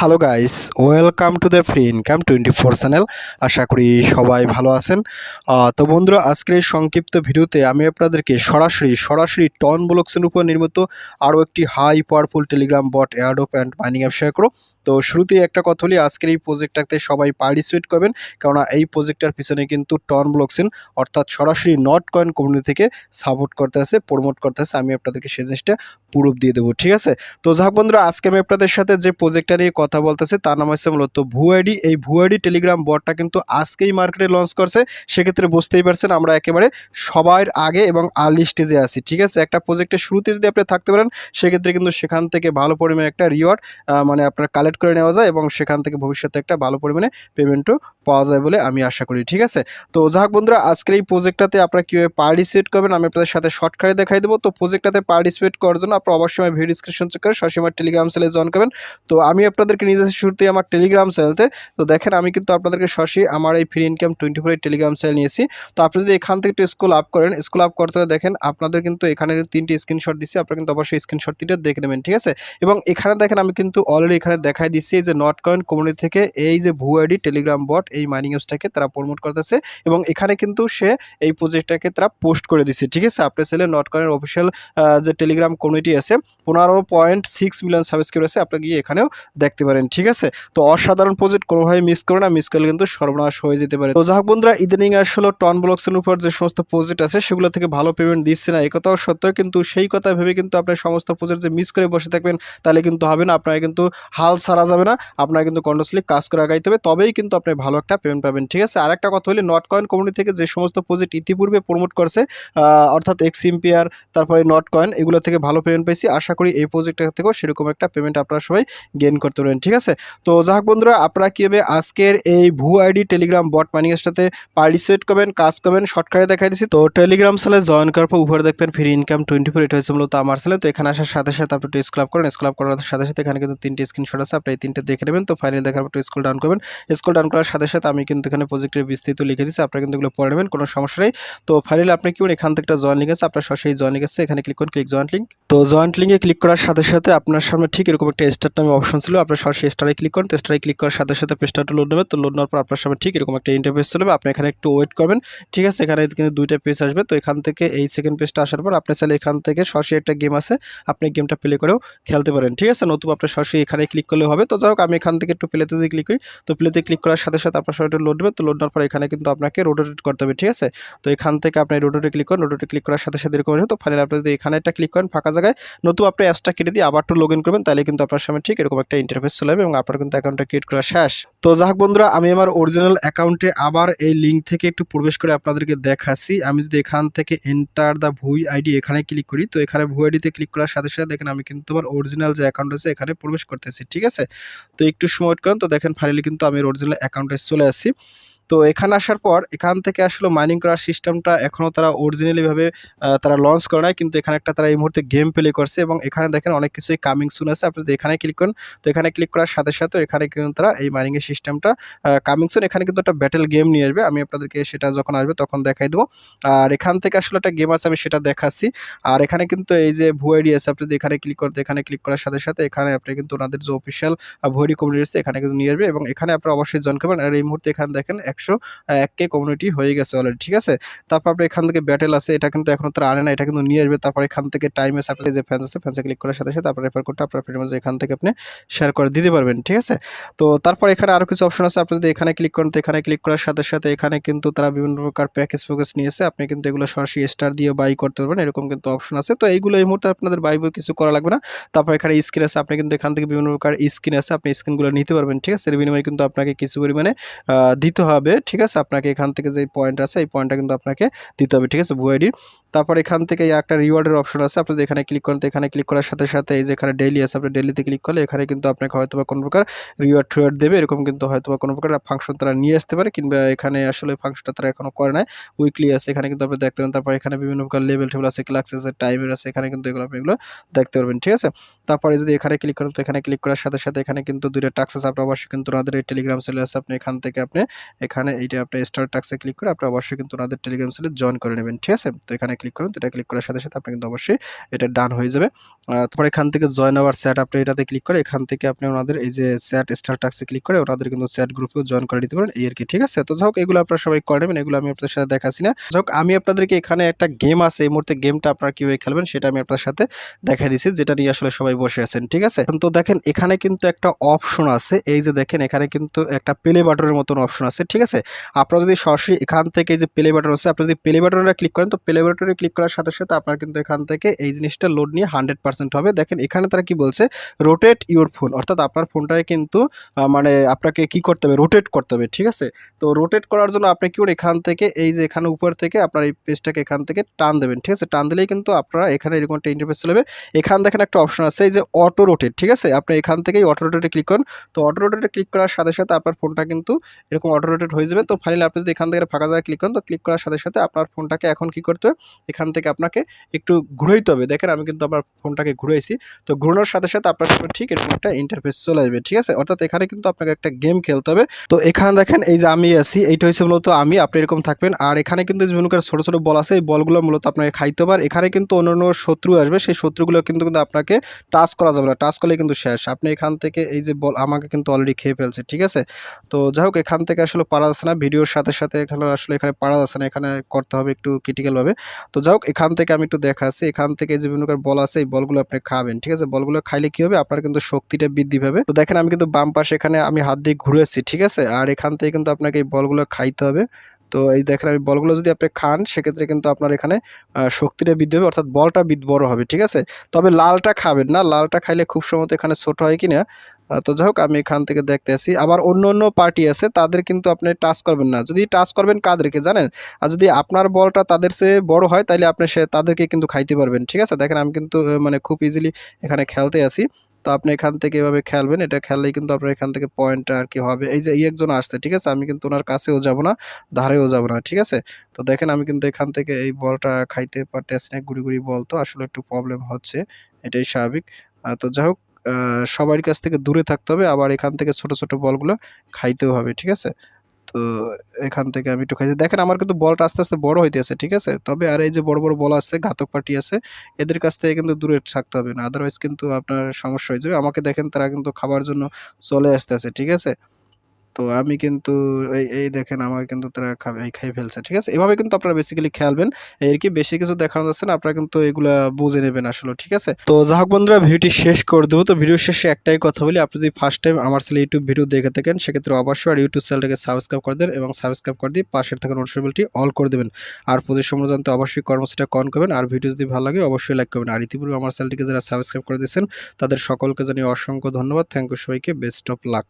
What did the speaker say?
Hello guys welcome to the free income twenty four channel আশা করি সবাই ভালো আছেন। তো বন্ধুরা, আজকের এই সংক্ষিপ্ত ভিডিওতে আমি আপনাদেরকে সরাসরি সরাসরি টন ব্লকসের উপর নির্মিত আরও একটি high powerful Telegram bot airdrop and mining app share করো তো শুরুতেই একটা কথা বলি, আজকের এই প্রজেক্টটাতে সবাই পার্টিসিপেট করবেন, কেননা এই প্রজেক্টটার পিছনে কিন্তু টন ব্লকসেন অর্থাৎ সরাসরি নট কয়েন কমিউনিটি থেকে সাপোর্ট করতে আছে প্রমোট করতে আছে আমি আপনাদেরকে সেই জিনিসটা প্রুফ দিয়ে দেবো, ঠিক আছে? তো যাক বন্ধুরা, আজকে আমি আপনাদের সাথে যে প্রজেক্টটা নিয়ে কথা বলতেছি, তার নাম হচ্ছে মূলত ভুয়াইডি এই ভুয়াইডি টেলিগ্রাম বটটা কিন্তু আজকেই মার্কেটে লঞ্চ করছে, সেক্ষেত্রে বুঝতেই পারছেন আমরা একেবারে সবার আগে এবং আর্লি স্টেজে আছি, ঠিক আছে? একটা প্রজেক্টের শুরুতে যদি আপনি থাকতে পারেন, সেক্ষেত্রে কিন্তু সেখান থেকে ভালো পরিমাণে একটা রিওয়ার্ড মানে আপনার কালেক্ট করে নেওয়া যায় এবং সেখান থেকে ভবিষ্যতে একটা ভালো পরিমাণে পেমেন্টও পাওয়া যায় বলে আমি আশা করি, ঠিক আছে? তো যাক বন্ধুরা, আজকের এই প্রজেক্টটাতে আপনারা কীভাবে পার্টিসিপেট করবেন, আমি আপনাদের সাথে শর্টকাটে দেখাই দেবো। তো প্রজেক্টটাতে পার্টিসিপেট করার জন্য আপনারা অবশ্যই ভিডিও ডিসক্রিপশন চেক করে সবসময় আমার টেলিগ্রাম চ্যানেলে জয়েন করবেন। তো আমি আপনাদেরকে নিজের শুরুতেই আমার টেলিগ্রাম চ্যানেলতে তো। দেখেন, আমি কিন্তু আপনাদেরকে সরাসরি আমার এই free income twenty four Telegram channel নিয়েছি তো আপনি যদি এখান থেকে একটু স্কুল আপ করেন স্কুল আপ করতে দেখেন, আপনাদের কিন্তু এখানে তিনটি স্ক্রিনশট দিচ্ছি, আপনারা কিন্তু অবশ্যই স্ক্রিনশট তিনটা দেখে নেবেন, ঠিক আছে? এবং এখানে দেখেন, আমি কিন্তু অলরেডি এখানে দেখাই দিচ্ছি যে নট কয়েন কমিউনিটি থেকে এই যে ভু আইডি টেলিগ্রাম বট এই মাইনিং অ্যাপসটাকে তারা প্রমোট করতেছে। এবং এখানে কিন্তু সে এই প্রজেক্টটাকে তারা পোস্ট করে দিচ্ছে, ঠিক আছে? আপনি চাইলে নট কয়েনের অফিসিয়াল যে টেলিগ্রাম কমিউনিটি আছে, পনেরো পয়েন্ট সিক্স মিলিয়ন সাবস্ক্রাইবার আছে, আপনি গিয়ে এখানেও দেখতে পারেন, ঠিক আছে? তো অসাধারণ প্রজেক্ট কোনোভাবে মিস করে না মিস করলে কিন্তু সর্বনাশ হয়ে যেতে পারে। তো যাক বন্ধুরা ইদানিং আসলে টন ব্লকসের উপর যে সমস্ত প্রজেক্ট আছে, সেগুলো থেকে ভালো পেমেন্ট দিচ্ছে না এই কথাও সত্য, কিন্তু সেই কথা ভেবে কিন্তু আপনার সমস্ত প্রজেক্ট যে মিস করে বসে থাকবেন, তাহলে কিন্তু হবে না আপনার কিন্তু হাল ছাড়া যাবে না আপনার কিন্তু কন্টিনিউসলি কাজ করে আগাইতে হবে, তবেই কিন্তু আপনি ভালো একটা পেমেন্ট পাবেন, ঠিক আছে? আর একটা কথা হলে নট কয়েন কমিউনিটি থেকে যে সমস্ত প্রজেক্ট ইতিপূর্বে প্রমোট করছে অর্থাৎ এক্স ইম্পিয়ার তারপরে নট কয়েন এগুলো থেকে ভালো পেমেন্ট পাইছি আশা করি এই প্রজেক্টটা থেকেও সেরকম একটা পেমেন্ট আপনারা সবাই গেইন করতে পারবেন, ঠিক আছে? তো যাক বন্ধুরা, আপনারা কীভাবে আজকের এই ভু আইডি টেলিগ্রাম বট মানিংসটাতে পার্টিসিপেট করবেন, কাজ করবেন শর্টকাটে দেখাই দিচ্ছি তো টেলিগ্রাম সেলে জয়েন করার পর উপরে দেখবেন ফ্রি ইনকাম টোয়েন্টি ফোর এটা হয়েছে মূলত আমার সেলে তো এখানে আসার সাথে সাথে আপনি একটু আপ করেন স্কুল আপ করার সাথে সাথে এখানে কিন্তু তিনটে স্ক্রিনশট আছে, আপনি এই তিনটে দেখে নেবেন। তো ফাইনাল দেখার পর স্কুল ডাউন করবেন। স্কুল ডাউন করার সাথে সাথে আমি কিন্তু এখানে প্রজেক্টের বিস্তৃত লিখে দিচ্ছি আপনারা কিন্তু এগুলো পড়ে নেবেন, কোনো সমস্যা নেই। তো ফাইনাল আপনি কি এখান থেকে একটা জয়েন আছে আপনার সরাসরি জয়েন আছে এখানে ক্লিক করুন ক্লিক জয়েন্ট লিঙ্ক তো জয়েন্ট লিঙ্কে ক্লিক করার সাথে সাথে আপনার সামনে ঠিক এরকম একটা স্টার্ট নামে অপশন ছিল। আপনার সরাসরি স্টারে ক্লিক করুন। স্টারে ক্লিক করার সাথে সাথে পেজটা লোড নেবে তো লোড নেওয়ার পর আপনার সামনে ঠিক এরকম একটা ইন্টারফেস চলবে আপনি এখানে একটু ওয়েট করবেন। ঠিক আছে? এখানে কিন্তু দুইটা পেজ আসবে। তো এখান থেকে এই সেকেন্ড পেজটা আসার পর আপনি চাইলে এখান থেকে সরাসরি একটা গেম আছে। আপনি গেমটা প্লে করেও খেলতে পারেন। ঠিক আছে? নতুবা আপনার সরাসরি এখানে ক্লিক করলে হবে। তো যাই হোক, আমি এখান থেকে একটু প্লেতে ক্লিক করি। তো প্লেতে ক্লিক করার সাথে সাথে আপনার সবাই লোড নেবে তো লোড নেওয়ার পর এখানে কিন্তু আপনাকে রোটেট করতে হবে। ঠিক আছে? তো এখান থেকে আপনি রোটেটে ক্লিক করেন। রোটেটে ক্লিক করার সাথে সাথে এরকম তো ফাইনালি আপনি যদি এখানে একটা ক্লিক করেন ফাঁকা জায়গায় নতুন আপনি অ্যাপসটা কেটে দিয়ে আবার একটু লগ ইন করবেন, তাহলে কিন্তু আপনার সামনে ঠিক এরকম একটা ইন্টারফেস চলে যাবে এবং আপনার কিন্তু অ্যাকাউন্টটা ক্রিয়েট করা শেষ। তো যাক বন্ধুরা, আমি আমার অরিজিনাল অ্যাকাউন্টে আবার এই লিঙ্ক থেকে একটু প্রবেশ করে আপনাদেরকে দেখাচ্ছি। আমি যদি এখান থেকে এন্টার দ্য ভুই আইডি এখানে ক্লিক করি, তো এখানে ভুই আইডিতে ক্লিক করার সাথে সাথে দেখেন আমি কিন্তু আমার অরিজিনাল যে অ্যাকাউন্ট আছে এখানে প্রবেশ করতেছি, ঠিক আছে? তো একটু সময় করেন, তো দেখেন ফাইনালি কিন্তু আমি অরিজিনাল অ্যাকাউন্টে চলে আসছি। তো এখানে আসার পর এখান থেকে আসলে মাইনিং করার সিস্টেমটা এখনও তারা অরিজিনালিভাবে তারা লঞ্চ করে নাই, কিন্তু এখানে একটা তারা এই মুহূর্তে গেম প্লে করছে এবং এখানে দেখেন অনেক কিছুই কামিং সুন আছে। আপনি এখানে ক্লিক করেন, তো এখানে ক্লিক করার সাথে সাথে এখানে কিন্তু তারা এই মাইনিংয়ের সিস্টেমটা কামিং সুন এখানে কিন্তু একটা ব্যাটেল গেম নিয়ে আসবে। আমি আপনাদেরকে সেটা যখন আসবে তখন দেখাই দেবো। আর এখান থেকে আসলে একটা গেম আছে, আমি সেটা দেখাচ্ছি। আর এখানে কিন্তু এই যে ভুয়াইডি আছে, আপনি এখানে ক্লিক করেন তো এখানে ক্লিক করার সাথে সাথে এখানে আপনি কিন্তু ওনাদের যে অফিসিয়াল ভুয়াইডি কমিউনিটি আছে, এখানে কিন্তু নিয়ে আসবে এবং এখানে আপনারা অবশ্যই জয়েন করবেন। আর এই মুহূর্তে এখানে দেখেন একশো এক কে কমিউনিটি হয়ে গেছে অলরেডি ঠিক আছে? তারপর আপনি এখান থেকে ব্যাটেল আছে, এটা কিন্তু এখনও তারা আনে না, এটা কিন্তু নিয়ে আসবে। তারপর এখান থেকে টাইম আছে আপনি যে ফ্যান্স আছে ফ্যান্সে ক্লিক করার সাথে সাথে আপনার রেফার করতে আপনার ফ্রেন্ড এখান থেকে আপনি শেয়ার করে দিতে পারবেন, ঠিক আছে? তো তারপর এখানে আরও কিছু অপশন আছে, আপনি যদি এখানে ক্লিক করেন, তো এখানে ক্লিক করার সাথে সাথে এখানে কিন্তু তারা বিভিন্ন প্রকার প্যাকেজ ফোকেস নিয়েছে, আপনি কিন্তু এগুলো সরাসরি স্টার দিয়ে বাই করতে পারবেন, এরকম কিন্তু অপশন আছে। তো এইগুলো এই মুহূর্তে আপনাদের বাই বই কিছু করা লাগবে না। তারপর এখানে স্ক্রিন আছে, আপনি কিন্তু এখান থেকে বিভিন্ন প্রকার স্ক্রিন আছে, আপনি স্ক্রিনগুলো নিতে পারবেন, ঠিক আছে? এর বিনিময়ে কিন্তু আপনাকে কিছু পরিমাণে দিতে হবে। ঠিক আছে? আপনাকে এখান থেকে যে পয়েন্ট আছে, এই পয়েন্টটা কিন্তু আপনাকে দিতে হবে, ঠিক আছে? বুয়াইডির তারপর এখান থেকে একটা রিওয়ার্ডের অপশন আছে, আপনি যদি এখানে ক্লিক করেন, এখানে ক্লিক করার সাথে সাথে এই যে এখানে ডেইলি আছে, আপনি ডেইলিতে ক্লিক করলে এখানে কিন্তু আপনাকে হয়তো বা কোনো প্রকার রিওয়ার্ড টিওয়ার্ড দেবে, এরকম কিন্তু হয়তো বা কোনো প্রকার ফাংশন তারা নিয়ে আসতে পারে, কিংবা এখানে আসলে ফাংশনটা তারা এখনও করে নাই। উইকলি আছে, এখানে কিন্তু আপনি দেখতে পারেন, তারপর এখানে বিভিন্ন প্রকার লেভেল টেবিল আছে ক্লাস আছে টাইমের আছে, এখানে কিন্তু এগুলো আপনি এগুলো দেখতে পারবেন, ঠিক আছে? তারপরে যদি এখানে ক্লিক করেন, তো এখানে ক্লিক করার সাথে সাথে এখানে কিন্তু দুইটা টাক্স আছে, আপনার অবশ্যই কিন্তু ওনাদের এই টেলিগ্রাম সেলে আছে, আপনি এখান থেকে আপনি এখানে এখানে এইটা আপনি স্টার টাক্সে ক্লিক করে আপনি অবশ্যই কিন্তু ওনাদের টেলিগ্রাম চ্যানেলে জয়েন করে নেবেন, ঠিক আছে? তো এখানে ক্লিক করুন, তো এটা ক্লিক করার সাথে সাথে আপনি কিন্তু অবশ্যই এটা ডান হয়ে যাবে। তারপর এখান থেকে জয়েন আওয়ার চ্যাট আপনি এটাতে ক্লিক করে এখান থেকে আপনি ওনাদের এই যে চ্যাট স্টার টাক্সে ক্লিক করে ওনাদের কিন্তু চ্যাট গ্রুপেও জয়েন করে দিতে পারেন, এই আর কি, ঠিক আছে? তো যাই হোক, এগুলো আপনারা সবাই করে নেবেন, এগুলো আমি আপনাদের সাথে দেখাচ্ছি না। যাই হোক, আমি আপনাদেরকে এখানে একটা গেম আছে, এই মুহূর্তে গেমটা আপনারা কীভাবে খেলবেন সেটা আমি আপনার সাথে দেখা দিছি যেটা নিয়ে আসলে সবাই বসে আছেন, ঠিক আছে? তো দেখেন এখানে কিন্তু একটা অপশন আছে, এই যে দেখেন এখানে কিন্তু একটা প্লে বাটনের মতন অপশন আছে, ঠিক আছে? আপনারা যদি সরাসরি এখান থেকে যে প্লে বাটন আছে, আপনি যদি প্লে বাটনটা ক্লিক করেন, তো প্লে বাটনে ক্লিক করার সাথে সাথে আপনার কিন্তু এখান থেকে এই জিনিসটা লোড নিয়ে হান্ড্রেড পার্সেন্ট হবে। দেখেন, এখানে তারা কি বলছে? রোটেট ইউর ফোন অর্থাৎ আপনার ফোনটাকে কিন্তু মানে আপনাকে কি করতে হবে? রোটেট করতে হবে, ঠিক আছে? তো রোটেট করার জন্য আপনি কি এখান থেকে, এই যে এখানে উপর থেকে আপনার এই পেজটাকে এখান থেকে টান দেবেন, ঠিক আছে? টান দিলেই কিন্তু আপনারা এখানে এরকম একটা ইন্টারফেস চলে যাবে। এখান দেখেন একটা অপশন আছে, এই যে অটো রোটেট ঠিক আছে? আপনি এখান থেকেই অটো রোটেটে ক্লিক করুন। তো অটো রোটেটে ক্লিক করার সাথে সাথে আপনার ফোনটা কিন্তু এরকম অটো রোটেট হয়ে যাবে। তো ফাইনালি আপনি যদি এখান থেকে ফাঁকা জায়গায় ক্লিক করেন, তো ক্লিক করার সাথে সাথে আপনার ফোনটাকে এখন কি করতে হবে? এখান থেকে আপনাকে একটু ঘুরাইতে হবে। দেখেন আমি কিন্তু আমার ফোনটাকে ঘুরাইছি। তো ঘুরানোর সাথে সাথে আপনার ঠিক এরকম একটা ইন্টারফেস চলে আসবে, ঠিক আছে? অর্থাৎ এখানে কিন্তু আপনাকে একটা গেম খেলতে হবে। তো এখানে দেখেন, এই যে আমি আছি, এইটা হচ্ছে মূলত আমি, আপনি এরকম থাকবেন। আর এখানে কিন্তু যে বিভিন্ন ছোটো ছোটো বল আছে, এই বলগুলো মূলত আপনাকে খাইতে হবে। এখানে কিন্তু অন্য অন্য শত্রু আসবে, সেই শত্রুগুলো কিন্তু কিন্তু আপনাকে টাচ করা যাবে না। টাচ করলে কিন্তু শেষ। আপনি এখান থেকে এই যে বল আমাকে কিন্তু অলরেডি খেয়ে ফেলছে, ঠিক আছে? তো যাই হোক, এখান থেকে আসলে পারা যাচ্ছে না। ভিডিওর সাথে সাথে এখানে আসলে এখানে পারা যাচ্ছে না। এখানে করতে হবে একটু ক্রিটিক্যালভাবে তো যাই হোক, এখান থেকে আমি একটু দেখাচ্ছি। এখান থেকে যে বিভিন্ন বল আছে, এই বলগুলো আপনি খাবেন, ঠিক আছে? বলগুলো খাইলে কি হবে? আপনার কিন্তু শক্তিটা বৃদ্ধি পাবে। তো দেখেন, আমি কিন্তু বাম পাশে এখানে আমি হাত দিয়ে ঘুরেছি, ঠিক আছে? আর এখান থেকে কিন্তু আপনাকে এই বলগুলো খাইতে হবে। তো এই দেখেন, আমি বলগুলো যদি আপনি খান, সেক্ষেত্রে কিন্তু আপনার এখানে শক্তিটা বৃদ্ধি হবে অর্থাৎ বলটা বড় হবে, ঠিক আছে? তবে লালটা খাবেন না। লালটা খাইলে খুব সম্ভবত এখানে ছোট হয় কিনা তো যাই হোক, আমি এখান থেকে দেখতে আসি। আবার অন্য অন্য পার্টি আছে, তাদের কিন্তু আপনি টাচ করবেন না। যদি টাচ করবেন কাদেরকে, জানেন? আর যদি আপনার বলটা তাদের সে বড় হয় তাহলে আপনি সে তাদেরকে কিন্তু খাইতে পারবেন, ঠিক আছে? দেখেন, আমি কিন্তু মানে খুব ইজিলি এখানে খেলতে আসি। তো আপনি এখান থেকে এভাবে খেলবেন, এটা খেললেই কিন্তু আপনার এখান থেকে পয়েন্টটা আর কি হবে। এই যে, এই একজন আসছে, ঠিক আছে? আমি কিন্তু ওনার কাছেও যাব না, ধারেও যাব না, ঠিক আছে? তো দেখেন, আমি কিন্তু এখান থেকে এই বলটা খাইতে পারতেছি না, গুড়ি গুড়ি বল তো, আসলে একটু প্রবলেম হচ্ছে, এটাই স্বাভাবিক। তো যাই হোক সবার কাছ থেকে দূরে থাকতে হবে, আবার এখান থেকে ছোট ছোট বলগুলো খাইতেও হবে, ঠিক আছে? তো এখান থেকে আমি একটু খাইছি দেখেন আমার কিন্তু বলটা আস্তে আস্তে বড় হইতে আছে ঠিক আছে? তবে আর এই যে বড় বড় বল আছে, ঘাতক পাটি আছে, এদের কাছ থেকে কিন্তু দূরে থাকতে হবে না আদারওয়াইজ কিন্তু আপনার সমস্যা হয়ে যাবে। আমাকে দেখেন তারা কিন্তু খাবার জন্য চলে আসতেছে, ঠিক আছে? তো আমি কিন্তু এই এই দেখেন আমাকে কিন্তু তারা খাই ফেলছে, ঠিক আছে? এভাবে কিন্তু আপনারা বেসিক্যালি খেলবেন এর কি বেশি কিছু দেখানো যাচ্ছে না, আপনারা কিন্তু এগুলা বুঝে নেবেন আসলে, ঠিক আছে? তো যাই হোক বন্ধুরা, ভিডিওটি শেষ করে দেবো। তো ভিডিও শেষে একটাই কথা বলি, আপনি যদি ফার্স্ট টাইম আমার ছেলে ইউটিউব ভিডিও দেখে থাকেন, সেক্ষেত্রে অবশ্যই আর ইউটিউব চ্যানেলটাকে সাবস্ক্রাইব করে দেন এবং সাবস্ক্রাইব করে দিয়ে পাশের থাকা নোটিফিকেশনটি অল করে দেবেন। আর প্রতি সম্বন্ধে জানতে অবশ্যই কর্মসূচিটা কন করবেন, আর ভিডিও যদি ভালো লাগে অবশ্যই লাইক করবেন। আর ইতিপূর্বে আমার চ্যানেলটিকে যারা সাবস্ক্রাইব করে দিয়েছেন, তাদের সকলকে জানিয়ে অসংখ্য ধন্যবাদ। থ্যাংক ইউ সবাইকে বেস্ট অফ লাক